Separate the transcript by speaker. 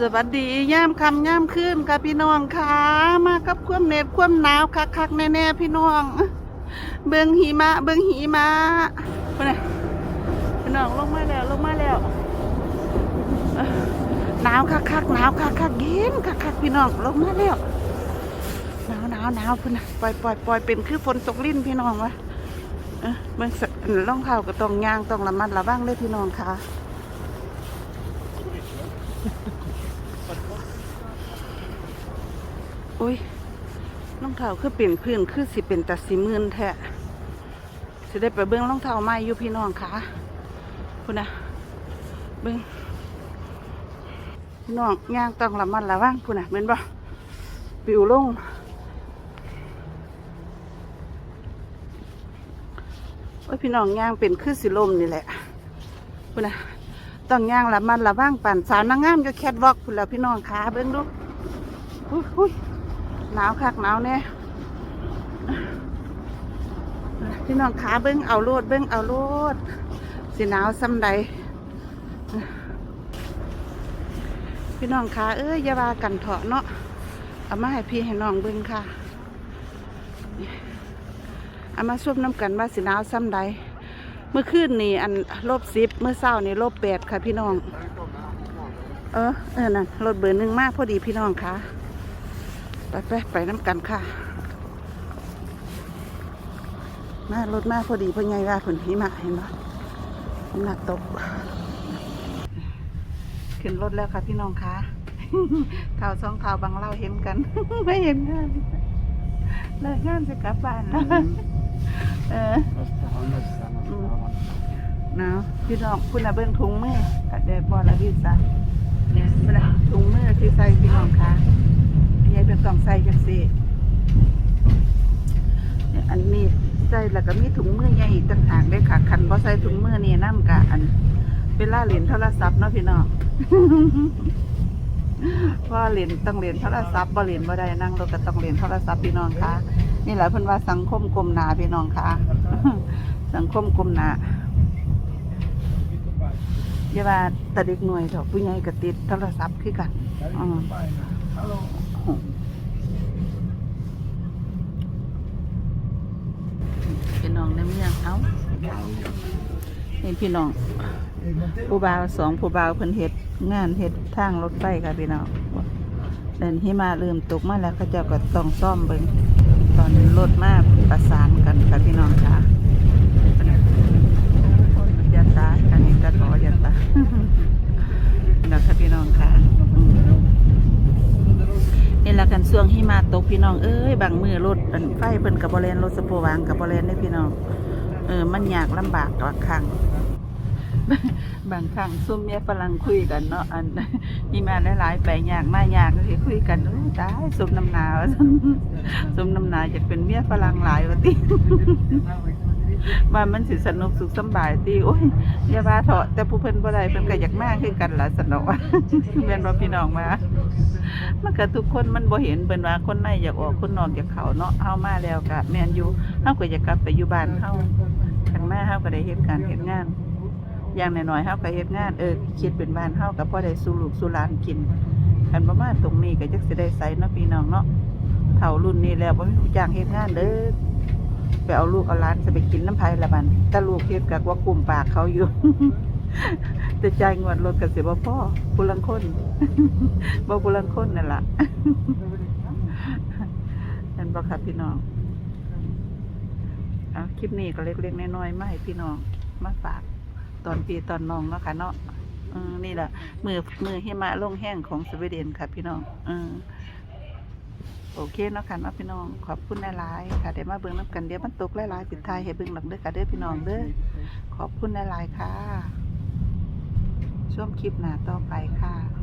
Speaker 1: สวัสดีย่ามคำย่ามคืนค่ะพี่น้องค่ะมากับความเหน็บความหนาวคักๆแน่ๆพี่น้อง เบิ่งหิมะ เบิ่งหิมะไปไหนพี่น้องลงมาแล้วลงมาแล้วหนาวคักๆหนาวคักๆเย็นคักๆพี่น้องลงมาแล้วหนาวหนาวหนาวพุ่นนะปล่อยปล่อยปล่อยเป็นคือฝนตกลิ้นพี่น้องวะเอ้อเบิ่งสักรองเท้าก็ต้องย่างต้องระมัดระวังเลยพี่น้องค่ะ อุ้ยรองเท้าคือเปลี่ยนพื้นคือสิเป็นตัดสีมื่นแท้สิได้ไปเบิ้งรองเท้าใหม่อยู่พี่น้องค่ะคุณนะเบิ้งพี่น้องย่างต้องระมัดระวังคุณนะเป็นบ่ปิวลงโอ้ยพี่น้องย่างเป็นคือสิลมนี่แหละคุณนะต้องย่างระมัดระวังปั่นสาวนางงามอยู่แคทวอล์กคุณแล้วพี่น้องค่ะเบิ้งดูอุ้ยอุ้ย หนาวคักหนาวแน่พี่น้องขาเบิ้งเอาโลดเบิ้งเอาโลดสิหนาวซ้ำใดพี่น้องขาเอ้ยอย่าว่ากันเถาะเนาะเอามาให้พี่ให้น้องเบิ้งค่ะเอามาซุบน้ำกันว่าสิหนาวซ้ำใดเมื่อคืนนี่อันลบสิบเมื่อเช้านี่ลบแปดค่ะพี่น้อง เออเออนั่นรถเบอร์หนึ่งมากพอดีพี่น้องค่ะ ไปไปไปน้ำกันค่ะ มารถมาพอดีพื่อไงว่าฝนหิมะเห็นไหมหิมะตก ขึ้นรถแล้วค่ะพี่น้องคะข่าวสองข่าวบางเล่าเห็นกัน ไม่เห็นงานเลิกงานจะกลับบ้านแล้วเออนาะพี่น้องคุณน่ะเบิ่งถุงมือกัดแดดบอละพี่ซะเนี่ยเวลาถุงมือที่ใส่พี่น้องค่ะ เป็นต้องใส่จังซี่เนี่อันนี้ใส่แล้วก็มีถุงมือใหญ่อีกต่างหากได้ค่ะคันบ่ใส่ถุงมือนี่นำกะอันเวลาเล่นโทรศัพท์เนาะพี่น้องเพราะว่าเล่นต้องเล่นโทรศัพท์บ่เล่นบ่ได้นั่งรถก็ต้องเล่นโทรศัพท์พี่น้องค่ะ นี่แหละเพิ่นว่าสังคมกลมหนาพี่น้องค่ะ สังคมกลมหนาอย่าว่าแต่เด็กหน่วยเถอะผู้ใหญ่ก็ติดโทรศัพท์คือกันอืมพี่น้องในเมืองเอ้า นี่พี่น้องผู้บ่าวสองผู้บ่าวเพิ่นเฮ็ดงานเฮ็ดทางรถไฟค่ะพี่น้องเดินหิมาเริ่มตกมาแล้วเขาเจ้าก็ต้องซ่อมเบิ่งตอนนี้รถมาประสานกันค่ะพี่น้องค่ะยาตาอันนี้ก็ขอยาตานะคะพี่น้องค่ะนี่ละกันช่วงหิมาตกพี่น้องเอ้ยบางมือรถไฟเพิ่นกับบริเวณรถสปูวางกับบริเวณได้พี่น้อง เออ มันยากลำบากบางครั้ง บางครั้งซุ่มเมียฝรั่งคุยกันเนาะอันหิมาหลายๆไปยากมายากก็สิคุยกันโอ้ตายสมน้ำหนาวสมน้ำหนาจะเป็นเมียฝรั่งหลายวะติว่ามันสิสนุกสุขสบายตีโอ้ยอย่าว่าเถอะแต่ผู้เพิ่นบ่ได้เพิ่นก็อยากมากคือกันล่ะสนอกแม่นบ่พี่น้องมา มันก็ทุกคนมันบ่เห็นเพิ่นว่าคนในอยากออกคนนอกอยากเข้าเนาะเฮามาแล้วก็แม่นอยู่เฮาก็อยากกลับไปอยู่บ้านเฮาคันมาเฮาก็ได้เฮ็ดการเฮ็ดงาน อย่างน้อยๆเฮาก็เฮ็ดงานเออคิดเป็นบ้านเฮาก็พอได้สู่ลูกสู่หลานกินคันบ่มาตรงนี้ก็จักสิได้ใส่เนาะพี่น้องเนาะเฒ่ารุ่นนี้แล้วบ่มีผู้จ้างเฮ็ดงานเด้อไปเอาลูกเอาหล้านจะไปกินน้ำพายละบันแต่ลูกเฮ็ดกับว่ากลุ่มปากเขาอยู่ แต่จ่ายงวดรถกับเสียบ่พ่อผู้ลังคนบ่ผู้ลังคนนั่นล่ะนั่นบ่ครับพี่น้องเอาคลิปนี้ก็เล็กๆน้อยๆมาให้พี่น้องมาฝาก ตอนปีตอนน้องเนาะค่ะเนาะเออนี่แหละมือมือหิมะลงแห้งของสวีเดนค่ะ พี่น้องออโอเคเนาะค่ะเนาะพี่น้อง ขอบคุณหลายๆค่ะเดี๋ยวมาเบิ่งน้ำกันเดี๋ยวมันตกหลายๆสิทายให้เบิ่งหลังเด้อค่ะเด้อพี่น้องเด้อขอบคุณหลายๆค่ะ ช่วงคลิปหน้าต่อไปค่ะ